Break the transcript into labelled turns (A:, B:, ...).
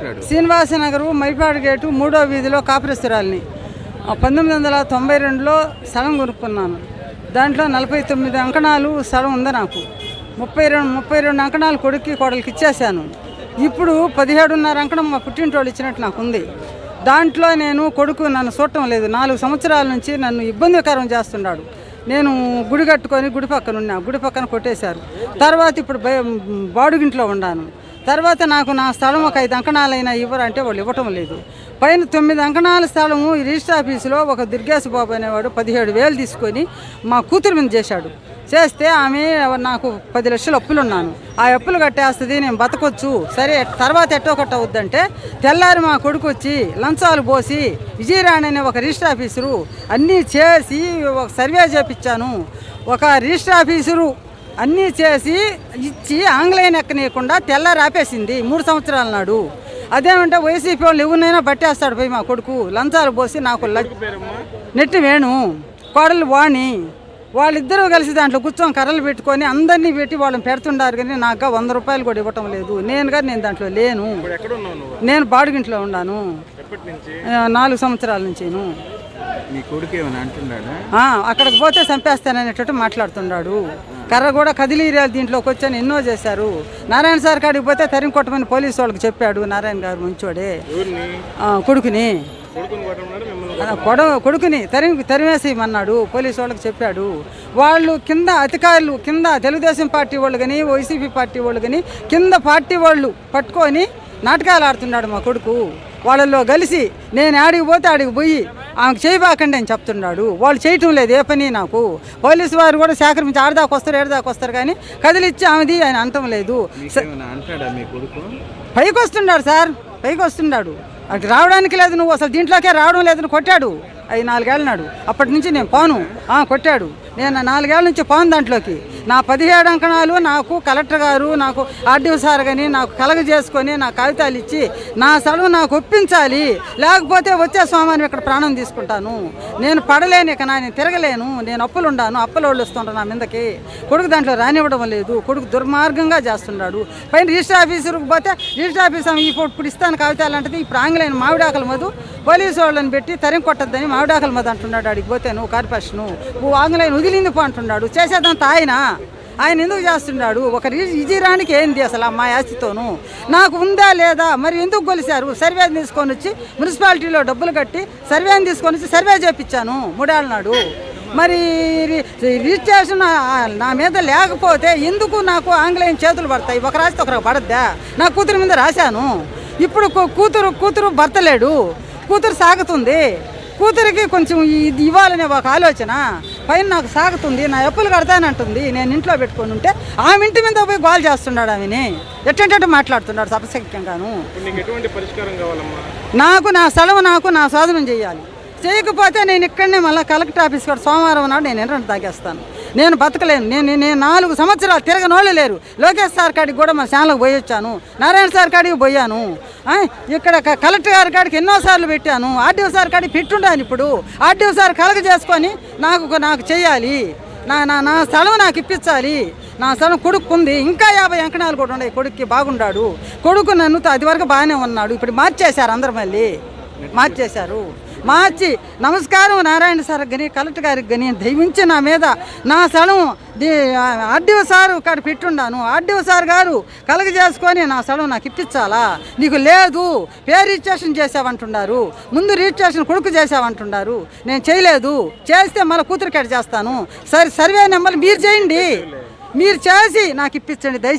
A: మాట్లాడు.
B: శ్రీనివాస నగరు మైపాడు గేటు మూడో వీధిలో కాపురస్తురాలిని పంతొమ్మిది వందల తొంభై రెండులో స్థలం కొనుక్కున్నాను. దాంట్లో నలభై తొమ్మిది అంకణాలు స్థలం ఉంది నాకు. ముప్పై రెండు ముప్పై రెండు అంకణాలు కొడుక్కి కోడలికి ఇచ్చేసాను ఇప్పుడు పదిహేడున్నర అంకణం మా పుట్టింటోళ్ళు ఇచ్చినట్టు నాకు ఉంది. దాంట్లో నేను కొడుకు నన్ను చూడటం లేదు. నాలుగు సంవత్సరాల నుంచి నన్ను ఇబ్బందికరం చేస్తున్నాడు. నేను గుడి కట్టుకొని గుడి పక్కన ఉన్నా. గుడి పక్కన కొట్టేశారు. తర్వాత ఇప్పుడు బాడుగింట్లో ఉన్నాను తర్వాత నాకు నా స్థలం ఒక ఐదు అంకణాలైనా ఇవ్వరంటే వాళ్ళు ఇవ్వటం లేదు. పైన తొమ్మిది అంకణాల స్థలము రిజిస్టర్ ఆఫీసులో ఒక దుర్గేశ బాబు అనేవాడు పదిహేడు వేలు తీసుకొని మా కూతురు మీద చేశాడు. చేస్తే ఆమె నాకు పది లక్షలు అప్పులు ఉన్నాను ఆ అప్పులు కట్టేస్తుంది నేను బతకొచ్చు. సరే తర్వాత ఎట్టో కట్ట అవుద్దంటే తెల్లారి మా కొడుకు వచ్చి లంచాలు పోసి విజయరాణి అనే ఒక రిజిస్టర్ ఆఫీసరు అన్నీ చేసి ఒక సర్వే చేపించాను ఒక రిజిస్టర్ ఆఫీసరు అన్నీ చేసి ఇచ్చి ఆంగ్లేయం ఎక్కనీయకుండా తెల్లారి ఆపేసింది మూడు సంవత్సరాల నాడు. అదేమంటే వైసీపీ వాళ్ళు ఎవరినైనా పట్టేస్తాడు పోయి మా కొడుకు. లంచాలు పోసి నాకు నెట్టి వేణు కోడలు వాణి. వాళ్ళిద్దరూ కలిసి దాంట్లో కూర్చొని కర్రలు పెట్టుకొని అందరినీ పెట్టి వాళ్ళని పెడుతుండారు కానీ నాకు వంద రూపాయలు కూడా ఇవ్వటం లేదు. నేను కానీ నేను దాంట్లో లేను. నేను బాడుగింట్లో ఉన్నాను.
A: నుంచి?
B: నాలుగు సంవత్సరాల నుంచిను. అక్కడికి పోతే చంపేస్తాననేటట్టు మాట్లాడుతున్నాడు. కర్ర కూడా కదిలి దీంట్లోకి వచ్చాను ఎన్నో చేశారు. నారాయణ సార్ కాడికి పోతే తరిమి కొట్టమని పోలీసు వాళ్ళకి చెప్పాడు నారాయణ గారు మంచోడే. కొడుకుని. కొడ కొడుకుని తరిమి తరిమేసేయమన్నాడు పోలీసు వాళ్ళకి చెప్పాడు. వాళ్ళు కింద అధికారులు కింద తెలుగుదేశం పార్టీ వాళ్ళు కానీ వైసీపీ పార్టీ వాళ్ళు కానీ కింద పార్టీ వాళ్ళు పట్టుకొని నాటకాలు ఆడుతున్నాడు మా కొడుకు. వాళ్ళల్లో కలిసి నేను ఆడికి పోతే ఆడికి పోయి ఆమెకు చేయబాకండి అని చెప్తున్నాడు. వాళ్ళు చేయటం లేదు ఏ పని నాకు? పోలీసు వారు కూడా సేకరించి ఆడదాకా వస్తారు ఏడదాకా వస్తారు కానీ కదిలిచ్చి ఆమెది ఆయన అనటం లేదు. పైకి వస్తున్నాడు సార్ పైకి వస్తున్నాడు. అటు రావడానికి లేదు నువ్వు అసలు దీంట్లోకే రావడం లేదని కొట్టాడు. అవి నాలుగేళ్ళనాడు అప్పటి నుంచి నేను పోను. ఆ, కొట్టాడు. నేను నాలుగేళ్ళ నుంచి పోను దాంట్లోకి. నా పదిహేడు అంకణాలు నాకు కలెక్టర్ గారు నాకు ఆర్డీఓ సార్ కానీ నాకు కలగజేసుకొని నా కాగితాలు ఇచ్చి నా స్థలం నాకు ఒప్పించాలి. లేకపోతే వచ్చే సోమవారం ఇక్కడ ప్రాణం తీసుకుంటాను. నేను పడలేను ఇక నేను తిరగలేను. నేను అప్పులు ఉండాను. అప్పులు వాళ్ళు వస్తుంటాను నా మీదకి. కొడుకు దాంట్లో రానివ్వడం లేదు. కొడుకు దుర్మార్గంగా చేస్తున్నాడు. పైన రిజిస్టర్ ఆఫీసర్కి పోతే రిజిస్టర్ ఆఫీసర్ ఇప్పుడు ఇప్పుడు ఇస్తాను కాగితాలు అంటే ఇప్పుడు ఆంగ్లేయం మామిడాకల మధు పోలీసు వాళ్ళని పెట్టి తరిమి కొట్టద్దని మామిడాకల మధు అంటున్నాడు. అడిగి పోతే నువ్వు కార్పొరేషను. నువ్వు ఆంగ్లైన్ వదిలింది పో అంటున్నాడు. చేసేదంతా ఆయన. ఆయన ఎందుకు చేస్తున్నాడు? ఒక రి- ఇజీరానికి ఏంది అసలు మా యాస్తితోను నాకు ఉందా లేదా? మరి ఎందుకు కొలిశారు? సర్వే తీసుకొని వచ్చి మున్సిపాలిటీలో డబ్బులు కట్టి సర్వేని తీసుకొని వచ్చి సర్వే చేపించాను మూడేళ్ళ నాడు. మరి రి- రిజిస్ట్రేషన్ నా మీద లేకపోతే ఎందుకు నాకు ఆంగ్లేయం చేతులు పడతాయి? ఒక రాస్తే ఒకరికి పడద్దా? నా కూతురు మీద రాశాను. ఇప్పుడు కూతురు కూతురు భర్త లేడు కూతురు సాగుతుంది. కూతురికి కొంచెం ఇది ఇవ్వాలనే ఒక ఆలోచన. పైన నాకు సాగుతుంది నా అప్పులు కడతానంటుంది నేను ఇంట్లో పెట్టుకొని ఉంటే ఆమె ఇంటి మీద పోయి గోల్ చేస్తున్నాడు ఆమెని. ఎట్టంటే మాట్లాడుతున్నాడు సపశక్యంగాను
A: నీకు
B: నా స్థలం నాకు నా స్వాధీనం చేయాలి. చేయకపోతే నేను ఇక్కడనే మళ్ళీ కలెక్టర్ ఆఫీస్ కూడా సోమవారం నాడు నేను ఎర్రని తాగేస్తాను. నేను బతకలేను. నేను నేను నాలుగు సంవత్సరాలు తిరగనోళ్ళు లేరు. లోకేష్ సార్ కాడికి కూడా మా ఛానల్కి పోయి వచ్చాను. నారాయణ సార్ కాడికి పోయాను. ఇక్కడ క- కలెక్టర్ గారి కాడికి ఎన్నోసార్లు పెట్టాను. ఆర్డీఓ సార్ కాడికి పెట్టుండాను ఇప్పుడు. ఆర్డీఓ సార్ కలగ చేసుకొని నాకు నాకు చేయాలి. నా నా నా స్థలం నాకు ఇప్పించాలి. నా స్థలం కొడుకు ఉంది. ఇంకా యాభై అంకణాలు కూడా ఉన్నాయి. కొడుక్కి బాగుండాడు. కొడుకు నన్ను అది వరకు బాగానే ఉన్నాడు. ఇప్పుడు మార్చేశారు అందరు మళ్ళీ. మార్చేశారు. మార్చి. నమస్కారం నారాయణ సార్ కానీ కలెక్టర్ గారికి కానీ దయవించి నా మీద నా స్థలం ఆర్డీఓ సారు కాడ పెట్టుండాను. ఆర్డీఓ సార్ గారు కలగ చేసుకొని నా స్థలం నాకు ఇప్పించాలా? నీకు లేదు. పేరు రిజిస్ట్రేషన్ చేసావంటున్నారు ముందు రిజిస్ట్రేషన్ కొడుకు చేసావంటున్నారు నేను చేయలేదు. చేస్తే మళ్ళీ కూతురు కాడ చేస్తాను. సరే సర్వే నెంబర్ మీరు చేయండి. మీరు చేసి నాకు ఇప్పించండి. దయచేసి